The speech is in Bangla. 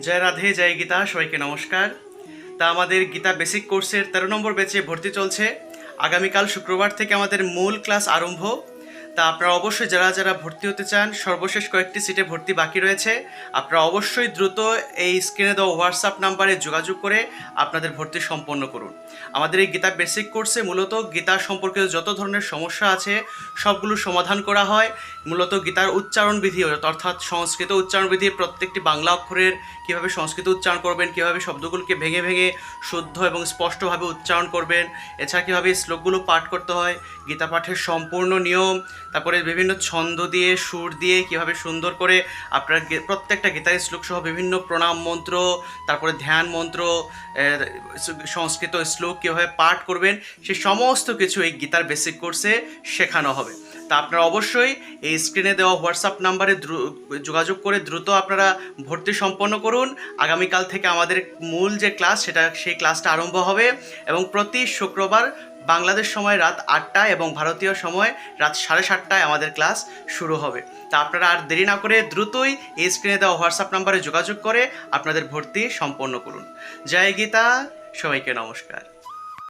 জয় রাধে, জয় গীতা, সবাইকে নমস্কার। তা আমাদের গীতা বেসিক কোর্সের তেরো নম্বর ব্যাচে ভর্তি চলছে। আগামীকাল শুক্রবার থেকে আমাদের মূল ক্লাস আরম্ভ। তা আপনারা অবশ্যই যারা যারা ভর্তি হতে চান, সর্বশেষ কয়েকটি সিটে ভর্তি বাকি রয়েছে, আপনারা অবশ্যই দ্রুত এই স্ক্রিনে দেওয়া হোয়াটসঅ্যাপ নাম্বারে যোগাযোগ করে আপনাদের ভর্তি সম্পন্ন করুন। আমাদের এই গীতা বেসিক কোর্সে মূলত গীতা সম্পর্কিত যত ধরনের সমস্যা আছে, সবগুলো সমাধান করা হয়। মূলত গীতার উচ্চারণ বিধি, অর্থাৎ সংস্কৃত উচ্চারণ বিধির প্রত্যেকটি বাংলা অক্ষরের কীভাবে সংস্কৃত উচ্চারণ করবেন, কীভাবে শব্দগুলোকে ভেঙে ভেঙে শুদ্ধ এবং স্পষ্টভাবে উচ্চারণ করবেন, এছাড়া কীভাবে শ্লোকগুলো পাঠ করতে হয়, গীতা পাঠের সম্পূর্ণ নিয়ম তারপরে বিভিন্ন ছন্দ দিয়ে, সুর দিয়ে কীভাবে সুন্দর করে আপনার প্রত্যেকটা গীতার শ্লোক সহ বিভিন্ন প্রণাম মন্ত্র, তারপরে ধ্যান মন্ত্র সংস্কৃত শ্লোক কীভাবে পাঠ করবেন, সে সমস্ত কিছু এই গীতার বেসিক কোর্সে শেখানো হবে। তা আপনারা অবশ্যই এই স্ক্রিনে দেওয়া হোয়াটসঅ্যাপ নাম্বারে যোগাযোগ করে দ্রুত আপনারা ভর্তি সম্পন্ন করুন। আগামীকাল থেকে আমাদের মূল যে ক্লাস সেটা, সেই ক্লাসটা আরম্ভ হবে এবং প্রতি শুক্রবার বাংলাদেশ সময় রাত আটটায় এবং ভারতীয় সময় রাত সাড়ে সাতটায় আমাদের ক্লাস শুরু হবে। তা আপনারা আর দেরি না করে দ্রুতই এই স্ক্রিনে দেওয়া হোয়াটসঅ্যাপ নাম্বারে যোগাযোগ করে আপনাদের ভর্তি সম্পন্ন করুন। জয় গীতা, সবাইকে নমস্কার।